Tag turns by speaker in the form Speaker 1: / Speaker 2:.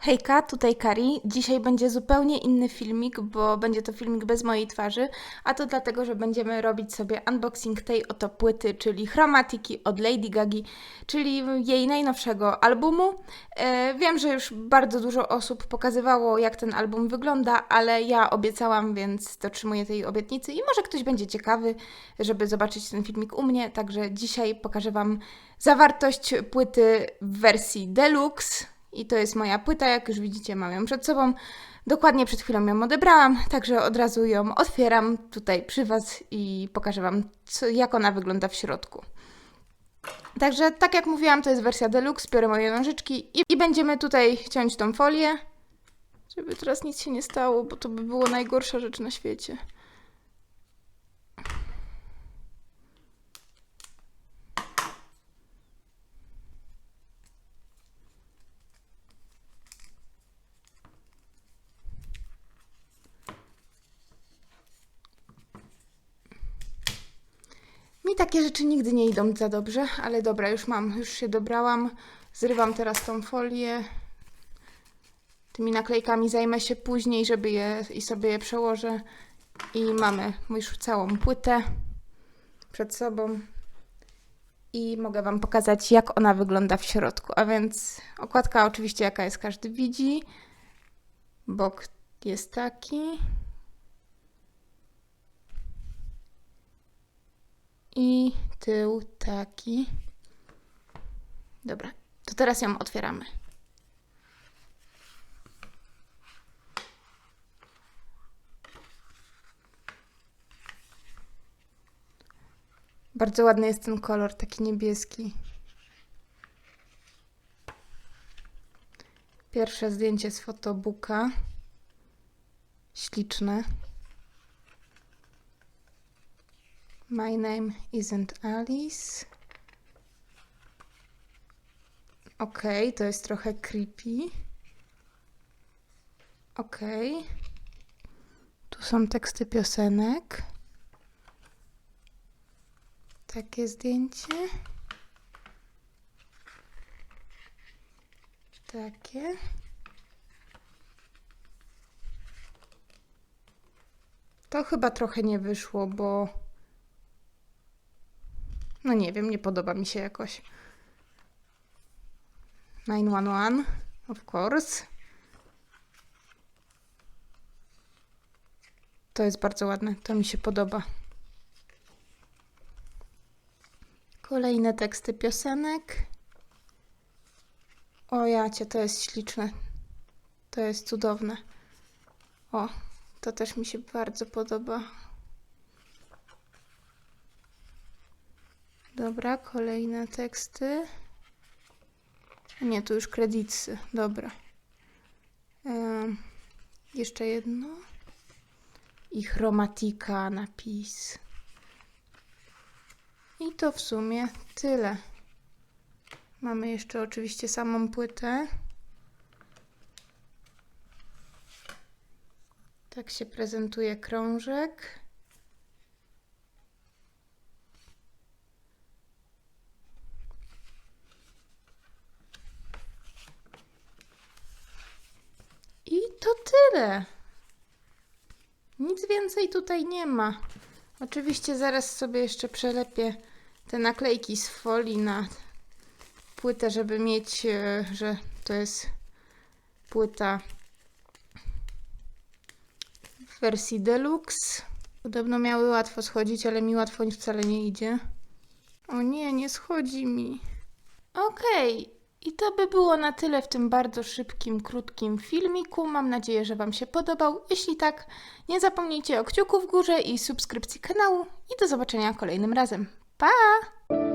Speaker 1: Hejka, tutaj Kari. Dzisiaj będzie zupełnie inny filmik, bo będzie to filmik bez mojej twarzy, a to dlatego, że będziemy robić sobie unboxing tej oto płyty, czyli Chromatiki od Lady Gagi, czyli jej najnowszego albumu. E, wiem, że już bardzo dużo osób pokazywało, jak ten album wygląda, ale ja obiecałam, więc dotrzymuję tej obietnicy i może ktoś będzie ciekawy, żeby zobaczyć ten filmik u mnie, także dzisiaj pokażę Wam zawartość płyty w wersji deluxe. I to jest moja płyta, jak już widzicie, mam ją przed sobą. Dokładnie przed chwilą ją odebrałam, także od razu ją otwieram tutaj przy Was i pokażę Wam, co, jak ona wygląda w środku. Także, tak jak mówiłam, to jest wersja deluxe, biorę moje nożyczki i, i będziemy tutaj ciąć tą folię, żeby teraz nic się nie stało, bo to by było najgorsza rzecz na świecie. Takie rzeczy nigdy nie idą za dobrze, ale dobra, już mam, już się dobrałam. Zrywam teraz tą folię. Tymi naklejkami zajmę się później, żeby je i sobie je przełożę. I mamy już całą płytę przed sobą. I mogę Wam pokazać, jak ona wygląda w środku. A więc okładka oczywiście jaka jest, każdy widzi. Bok jest taki. I tył taki. Dobra, to teraz ją otwieramy. Bardzo ładny jest ten kolor, taki niebieski. Pierwsze zdjęcie z fotobooka. Śliczne. My name isn't Alice. Okej, to jest trochę creepy. Okej. Tu są teksty piosenek. Takie zdjęcie. Takie. To chyba trochę nie wyszło, bo no nie wiem, nie podoba mi się jakoś. 911, of course. To jest bardzo ładne, to mi się podoba. Kolejne teksty piosenek. O jacie, to jest śliczne. To jest cudowne. O, to też mi się bardzo podoba. Dobra, kolejne teksty. Nie, tu już kredytsy. Dobra. Jeszcze jedno. I chromatika napis. I to w sumie tyle. Mamy jeszcze oczywiście samą płytę. Tak się prezentuje krążek. I to tyle. Nic więcej tutaj nie ma. Oczywiście zaraz sobie jeszcze przelepię te naklejki z folii na płytę, żeby mieć, e, że to jest płyta w wersji deluxe. Podobno miały łatwo schodzić, ale mi łatwo wcale nie idzie. O nie, nie schodzi mi. Okej, i to by było na tyle w tym bardzo szybkim, krótkim filmiku. Mam nadzieję, że Wam się podobał. Jeśli tak, nie zapomnijcie o kciuku w górze i subskrypcji kanału. I do zobaczenia kolejnym razem. Pa!